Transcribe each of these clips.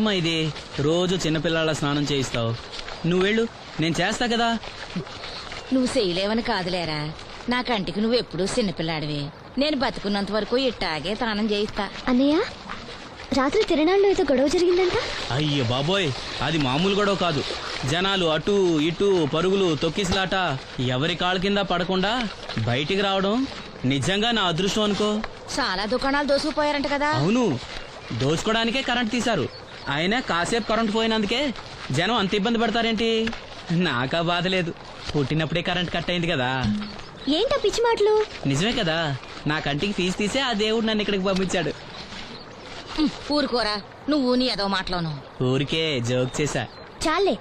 ఏంటమ్మా ఇది? రోజు చిన్నపిల్లల స్నానం చేయిస్తావు. నువ్వు వెళ్ళు. నేను చేస్తా కదా. నువ్వు చేయలేవని కాదులేరా. నా కంటికి నువ్వు ఎప్పుడూ చిన్నపిల్లాడివి. నేను బతుకున్నంత వరకు ఇట్టాగే తానం చేయిస్తా. అన్నయ్య రాత్రి తిరణాల్లో ఏదో గొడవ జరిగిందంట? అయ్య బాబోయ్ అది మామూలు గొడవ కాదు. జనాలు అటు ఇటు పరుగులు తొక్కిసలాట. ఎవరి కాళ్ళ కింద పడకుండా బయటికి రావడం నిజంగా నా అదృష్టం అనుకో. చాలా దుకాణాలు దోసుకుపోయారంట కదా. అవును. దోచుకోవడానికే కరెంట్ తీశారు. అయినా కాసేపు కరెంట్ పోయినందుకే జనం అంత ఇబ్బంది పడతారేంటి? నాకా బాధ లేదు. పుట్టినప్పుడే కరెంట్ కట్ అయింది కదా. ఏంటా పిచ్చి మాటలు? నిజమే కదా. నా కంటికి ఫీజు తీసే ఆ దేవుడు నన్ను ఇక్కడికి పంపించాడు. ఊరుకోరా. నువ్వు నీ ఏదో మాటలోను. ఊరికే జోక్ చేశా. చాలే.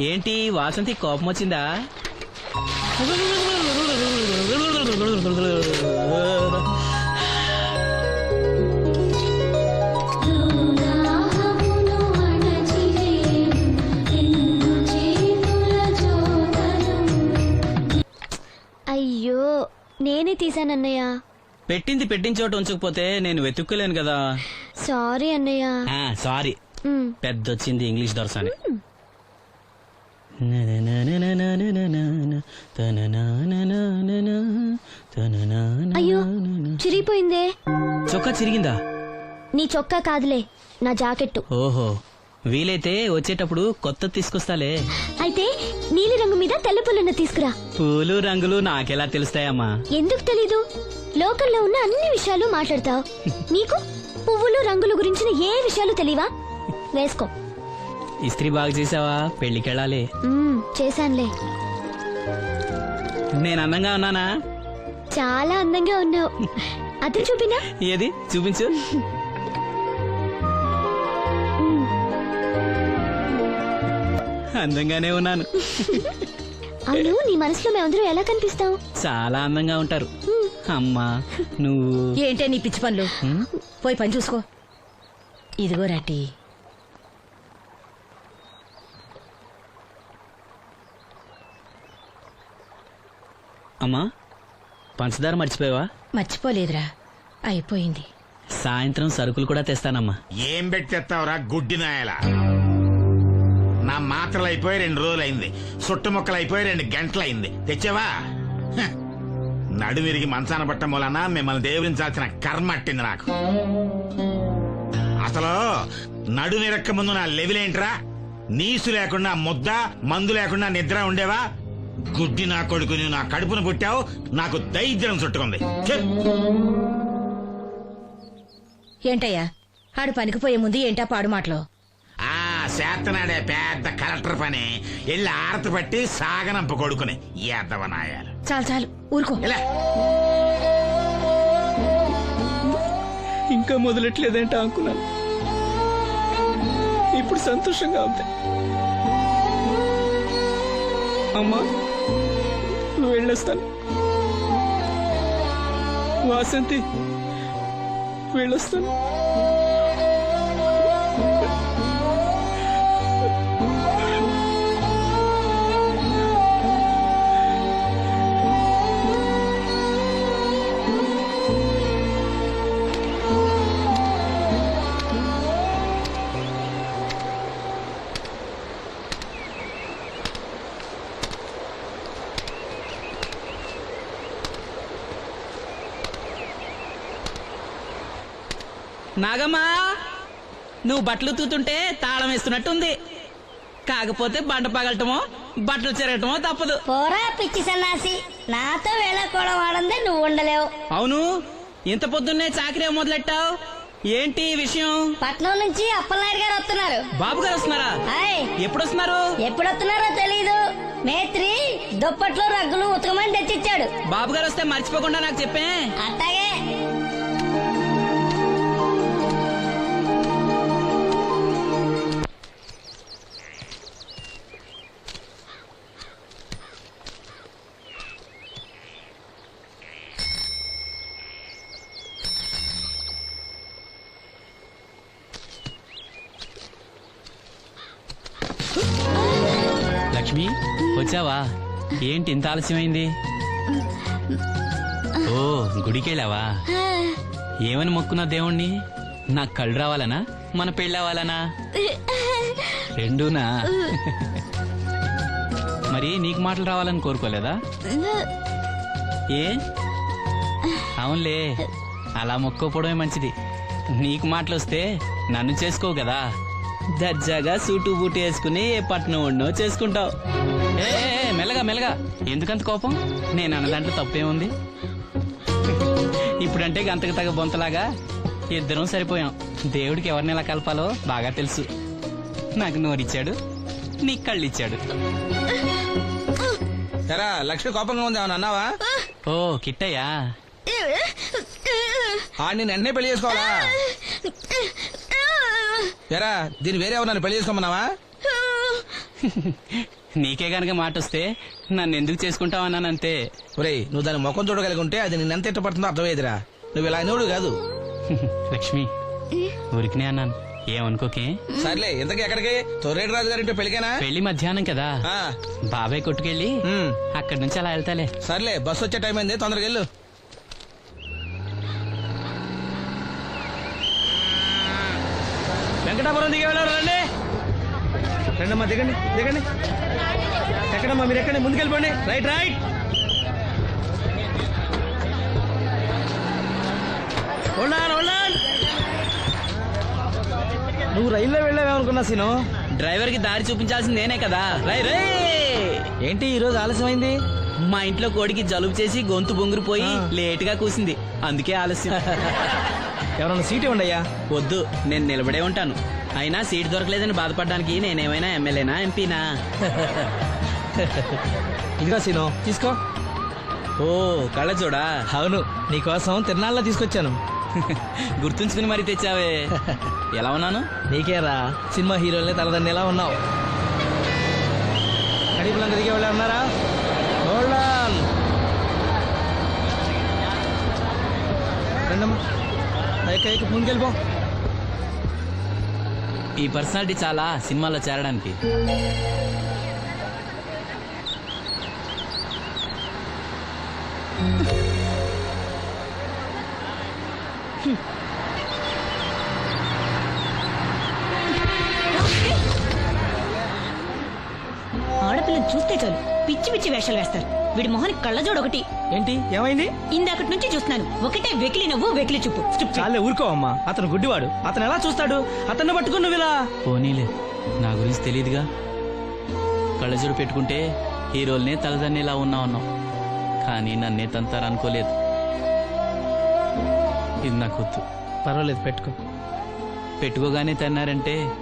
ఏంటి వాసంతి కోపం వచ్చిందా అయ్యో నేనే తీసానన్నయ్య పెట్టింది పెట్టిన చోట ఉంచకపోతే నేను వెతుక్కోలేను కదా. సారీ అన్నయ్య. సారీ. పెద్ద వచ్చింది ఇంగ్లీష్ దొరసాని అయ్యో చిరిగిపోయిందే. చొక్కా చిరిగిందా? నీ చొక్కా కాదులే నా జాకెట్టు. ఓహో. వీలైతే వచ్చేటప్పుడు కొత్త తీసుకొస్తాలే. అయితే నీలి రంగు మీద తెల్ల పుల్లన్న తీసుకురా. పూలు రంగులు నాకెలా తెలుస్తాయమ్మా? ఎందుకు తెలీదు? లోకల్లో ఉన్న అన్ని విషయాలు మాట్లాడతావు. నీకు పువ్వులు రంగుల గురించిన ఏ విషయాలు తెలియవా? వేసుకో. ఇస్త్రీ బాగా చేసావా? పెళ్ళికెళ్ళాలి మ్మ్, చేశానులే. నేను అందంగా ఉన్నానా? చాలా అందంగా ఉన్నావు. అది చూపినా? ఏది? చూపించు. అందంగానే ఉన్నాను. అవును నీ మనసులో మేమందరూ ఎలా కనిపిస్తావు చాలా అందంగా ఉంటారు. అమ్మా నువ్వు? ఏంటే నీ పిచ్చి పనులు? పోయి పని చూసుకో. ఇదిగో రాటి. అమ్మా పంచదార మర్చిపోయావా? మర్చిపోలేదురా అయిపోయింది. సాయంత్రం సరుకులు కూడా తెస్తానమ్మా. ఏం పెట్టేస్తావురా గుడ్డి నాయల నా మాత్రలు అయిపోయి రెండు రోజులు అయింది సుట్టు ముక్కలు అయిపోయి రెండు గంటలు అయింది తెచ్చావా. నడుమిరిగి మంచాన పట్టం వలన మిమ్మల్ని దేవురించాల్సిన కర్మ అట్టింది నాకు. అసలు నడుమిరక్క ముందు నా లెవిలేంట్రా? నీసు లేకుండా ముద్ద మందు లేకుండా నిద్ర ఉండేవా? గుడ్డి నా కొడుకుని నా కడుపును పుట్టావు నాకు దైద్యం చుట్టుకుంది! ఏంటయ్యా? ఆడు పనికి పోయే ముందు ఏంటా పాడు మాటలు? ఆ చేతనాడే పెద్ద కలెక్టర్ పని. వెళ్ళి ఆరతి పట్టి సాగనంప కొడుకుని. ఎద్దవనాయాలు చాలు చాలు. ఊరుకో. ఇంకా మొదలెట్లేదేంట అనుకున్నాను. ఇప్పుడు సంతోషంగా ఉంది. అమ్మా నువ్వు వెళ్ళొస్తాను. వాసంతి వెళ్ళొస్తాను. నాగమ్మా నువ్వు బట్టలు తూతుంటే తాళం వేస్తున్నట్టుంది. కాకపోతే బండ పగలటమో బట్టలు చెరగటమో తప్పదు. పోరా పిచ్చి సన్నాసి. నాతో వేళకోవడం వాడందే నువ్వు ఉండలేవు. అవును ఇంత పొద్దున్నే చాకరీ మొదలెట్టావు? ఏంటి విషయం? పట్నం నుంచి అప్పలనాయుడు గారు వస్తున్నారు. బాబు గారు వస్తున్నారా? హాయ్ ఎప్పుడు వస్తున్నారు ఎప్పుడు వస్తున్నారో తెలీదు. మేత్రి దుప్పట్లు రగ్గులు ఉతకమని తెచ్చిచ్చాడు. బాబు గారు వస్తే మర్చిపోకుండా నాకు చెప్పే. అట్టాగే లక్ష్మి వచ్చావా? ఏంటి ఇంత ఆలస్యమైంది? ఓ గుడికెళ్ళావా? ఏమని మొక్కున్నా దేవుణ్ణి? నాకు కళ్ళు రావాలనా? మన పెళ్ళి అవ్వాలనా? రెండూనా? మరి నీకు మాటలు రావాలని కోరుకోలేదా? ఏ? అవునులే. అలా మొక్కోపోవడమే మంచిది. నీకు మాటలు వస్తే నన్ను చేసుకోవు కదా. దర్జాగా సూటు బూటు వేసుకుని ఏ పట్నం ఉండో చేసుకుంటావు. ఏ ఏ, ఏ, మెల్లగా మెల్లగా. ఎందుకంత కోపం? నేను అన్న దాంట్లో తప్పేముంది ఇప్పుడంటే గంతకు తగ్గ బొంతలాగా ఇద్దరం సరిపోయాం. దేవుడికి ఎవరిని ఎలా కలపాలో బాగా తెలుసు. నాకు నోరిచ్చాడు నీకు కళ్ళు ఇచ్చాడు ఎరా లక్ష్మి కోపంగా ఉంది ఏమన్నా అన్నావా? ఓ కిట్టయ్యా. ఆడిని వెంటనే పెళ్ళి చేసుకోవాలా? ఎరా దీని వేరే ఎవరిని పెళ్ళి చేసుకోమన్నావా? నీకే గనక మాట వస్తే నన్ను ఎందుకు చేసుకుంటావన్నానంతే ఒరేయ్ నువ్వు దాని ముఖం చూడగలిగి ఉంటే అది నిన్నెంత ఇష్టపడుతుందో అర్థమయ్యేదిరా. నువ్వు ఇలా అయినోడు కాదు. లక్ష్మి ఊరికినే అన్నాను. ఏమనుకోకే సర్లే ఇంతకీ ఎక్కడికి? తొర్రేటి రాజు గారింటి పెళ్ళికేనా పెళ్ళి మధ్యాహ్నం కదా. ఆ, బాబాయ్ కొట్టుకెళ్ళి అక్కడి నుంచి అలా వెళ్తాలే. సర్లే బస్సు వచ్చే టైం అయింది తొందరగా వెళ్ళు. వెంకటాపురం దిగే వెళ్ళారు రండి? రండమ్మా దిగండి దిగండి. ఎక్కడమ్మా మీరు ఎక్కండి ముందుకెళ్ళిపోండి. Right right. ఉండాలి ఉండాలి నువ్వు రైల్లో వెళ్ళావేమనుకున్నా సీను? డ్రైవర్కి దారి చూపించాల్సింది నేనే కదా. రై రే. ఏంటి ఈ రోజు ఆలస్యమైంది? మా ఇంట్లో కోడికి జలుబు చేసి గొంతు బొంగురుపోయి లేట్గా కూసింది. అందుకే ఆలస్యం. ఎవరన్నా సీట్ ఇవ్వండి అయ్యా. వద్దు నేను నిలబడే ఉంటాను. అయినా సీట్ దొరకలేదని బాధపడడానికి నేనేమైనా ఎమ్మెల్యేనా ఎంపీనా? ఇదిగో సీను తీసుకో. ఓ కళ్ళ చూడా అవును నీకోసం తిరునాళ్ళ తీసుకొచ్చాను. గుర్తుంచుకుని మరి తెచ్చావే. ఎలా ఉన్నాను? నీకేరా సినిమా హీరోలనే తలదండి ఎలా ఉన్నావు. కడిపులంక దిగే వాళ్ళు ఉన్నారా? Hold ఎక్క ముందుకెళ్ళిపో ఈ పర్సనాలిటీ చాలా సినిమాలో చేరడానికి. ఆడపిల్లని చూస్తే చాలు. పిచ్చి పిచ్చి వేషాలు వేస్తారు. వీడి మొహానికి కళ్ళజోడు ఒకటి. ఏంటి? ఏమైంది? ఇందాకటి నుంచి చూస్తున్నాను. ఒకటే వెకిలి నవ్వు వెకిలి చూపు. చాలే ఊరుకో అమ్మా. అతను గుడ్డివాడు. అతను ఎలా చూస్తాడు? అతన్ని పట్టుకుని నువ్వు ఇలా పోనీలే. నా గురించి తెలియదుగా కళ్ళజోడు పెట్టుకుంటే హీరోల్నే తలదన్నేలా ఉన్నా ఉన్నాం కానీ నన్నే తంతారనుకోలేదు ఇది నాకు వద్దు. పర్వాలేదు పెట్టుకో. పెట్టుకోగానే తన్నారంటే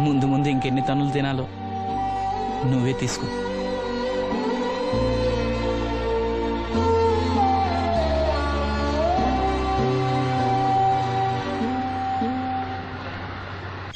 ముందు ముందు ఇంకెన్ని తన్నులు తినాలో నువ్వే తీసుకో.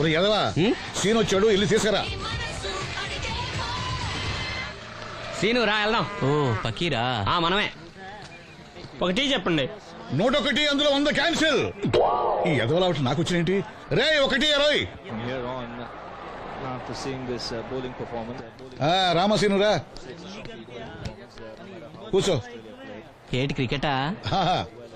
ఒరే ఎదవా సీన్ వచ్చాడు ఇల్లు తీసుకురా. సీను రా వెళ్దాం. ఓ పకీరా. ఆ మనమే. ఒక టీ చెప్పండి. నూట ఒకటి అందులో వంద క్యాన్సిల్. ఈ ఎదవలా ఒకటి నాకు వచ్చినేంటి రే ఒకటి ఇరవై రామసీను రా. కూర్చో. ఏటి క్రికెటా.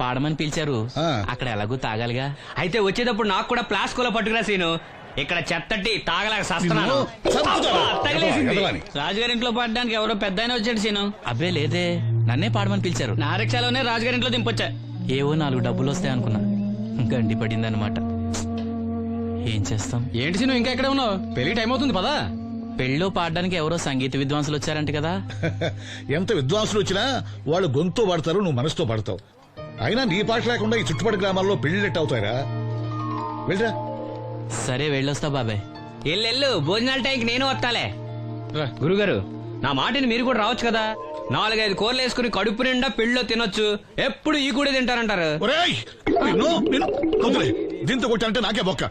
పాడమని పిలిచారు. ఆ. అక్కడ ఎలాగూ తాగాలిగా. అయితే వచ్చేటప్పుడు నాకు కూడా ప్లాస్కోలో పట్టుకురా సీను. ఇక్కడ చెత్తటి తాగలేక సస్తున్నాను. అబ్బా, తగిలేసింది. ఎదవాని. రాజుగారింట్లో పాడడానికి ఎవరో పెద్ద వచ్చాడు సీను. అబ్బే లేదే. నన్నే పాడమని పిలిచారు. నా రిక్షాలోనే రాజుగారింట్లో దింపొచ్చా. ఏవో నాలుగు డబ్బులు వస్తాయి అనుకున్నా. గండి పడిందన్నమాట. ఏం చేస్తాం? ఏంటి సీను ఇంకా ఎక్కడ ఉన్నావు? పెళ్ళి టైం అవుతుంది పదా. పెళ్ళిలో పాడడానికి ఎవరో సంగీత విద్వాంసులు వచ్చారంట కదా. ఎంత విద్వాంసులు వచ్చినా వాళ్ళు గొంతు పడతారు నువ్వు మనసుతో పడతావు. అయినా నీ పాట లేకుండా ఈ చుట్టుపక్కల గ్రామాల్లో పెళ్ళిళ్ళెట్ అవుతాయిరా? వెళ్ళరా. సరే వెళ్ళొస్తా బాబాయ్ ఎల్లెళ్ళు భోజనాల టైంకి నేను వస్తాలే. గురుగారు నా మాటిని మీరు కూడా రావచ్చు కదా? నాలుగైదు కూరలు వేసుకుని కడుపు నిండా పెళ్ళిలో తినొచ్చు. ఎప్పుడు ఈ కూడా తింటారంటారు? దీంతో కొట్టానంటే నాకే బొక్క.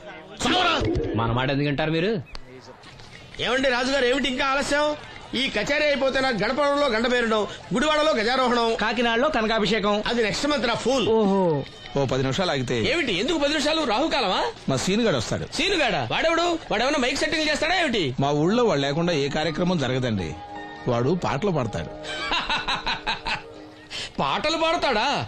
మన మాట ఎందుకు తింటారు మీరు? ఏమండి రాజుగారు ఏమిటి ఇంకా ఆలస్యం? ఈ కచేరీ అయిపోతే నాకు గడపడంలో గంట పేరడం గుడివాడలో గజారోహణం. కాకినాడలో కనకాభిషేకం. అది నెక్స్ట్ మంత్ నా ఫూల్. ఓహో. ఓ పది నిమిషాలు ఆగితే. ఏమిటి? ఎందుకు పది నిమిషాలు? రాహుకాలమా? మా సీనుగాడు వస్తాడు. సీనుగాడ? వాడెవడు? వాడేమన్నా మైక్ సెట్టింగ్ చేస్తాడా ఏమిటి? మా ఊళ్ళో వాడు లేకుండా ఏ కార్యక్రమం జరగదండి. వాడు పాటలు పాడతాడు. పాటలు పాడతాడా?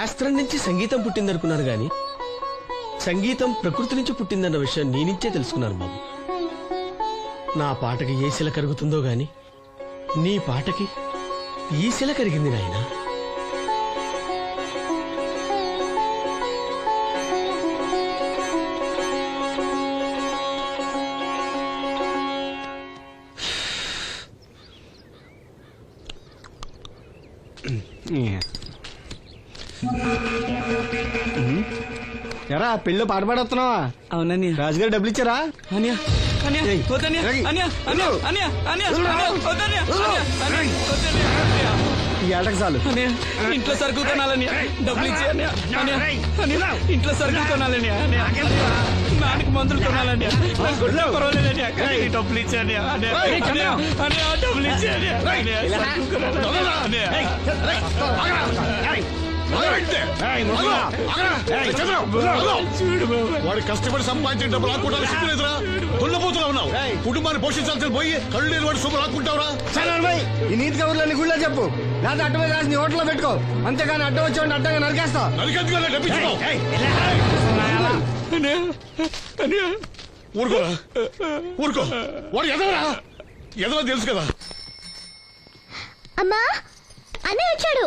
శాస్త్రం నుంచి సంగీతం పుట్టిందనుకున్నాను గాని సంగీతం ప్రకృతి నుంచి పుట్టిందన్న విషయం నేనించే తెలుసుకున్నాను బాబు. నా పాటకి ఏ శిల కరుగుతుందో గాని నీ పాటకి ఈ శిల కరిగింది నాయనా. ఎరా పెళ్ళి పాట పాడుతున్నావా అవునని రాజుగారు డబ్బులు ఇచ్చారా అన్యా అన్యా వద్దన్యా అన్యా అన్యా అన్యా అన్యా వద్దన్యా అన్యా అన్యా ఈ ఏటకు చాలు ఇంట్లో సరుకులు కొనాలని డబ్బులు ఇచ్చి అన్యా అన్యా అన్యా ఇంట్లో సరుకులు కొనాలని అన్యా నాన్నకి మందులు కొనాలని గుడ్లో పర్వాలేదని అక్కడికి డబ్బులు ఇచ్చి అన్యా అన్యా అన్యా అన్యా డబ్బులు ఇచ్చి అన్యా అన్యా సరుకులు కొనాలని. అన్యా వాడు కష్టపడి సంపాదించిన డబ్బు లాక్కుంటా సిగ్గులేదురా దున్నపోతున్నా ఉన్నావు. కుటుంబాన్ని పోషించాల్సిన పోయి కళ్ళు లేని వాడు శుభ్రం లాక్కుంటావురా ఈ నీతి కబుర్లన్నీ గుళ్ళో చెప్పు. లేదా అడ్డమే రాసి నీ హోటల్లో పెట్టుకో. అంతేగాని అడ్డం వచ్చి అడ్డంగా నరికేస్తా. ఊరుకోరా ఊరుకో వాడు ఎదవరా? ఎదవ తెలుసు కదా. అమ్మా అన్నయ్య వచ్చాడు.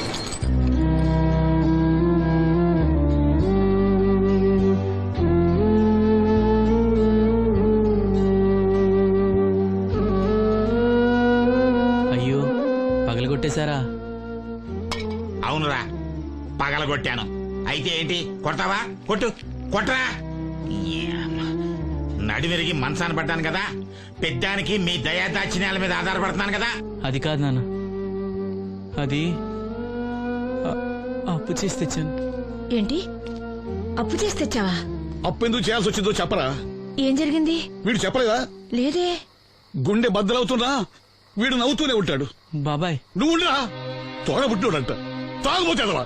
అయితే ఏంటి? కొడతావా? కొట్టు. కొట్టరా ఏమ్మ. నడివిరిగి మంచాన పడ్డాను కదా. పెద్దానికి మీ దయాదాక్షిణ్యాల మీద ఆధారపడుతున్నాను కదా. అది కాదు నాన్న. అది అప్పు చేసి తెచ్చాను. ఏంటి? అప్పు చేసి తెచ్చావా? అప్పు ఎందుకు చేయాల్సి వచ్చిందో చెప్పరా? ఏం జరిగింది? వీడు చెప్పలేదా? లేదే. గుండె బద్దలవుతున్నా వీడు నవ్వుతూనే ఉంటాడు. బాబాయ్. నువ్వు ఉండరా? తోడబుట్టినోడంట తాగుపోతేదవా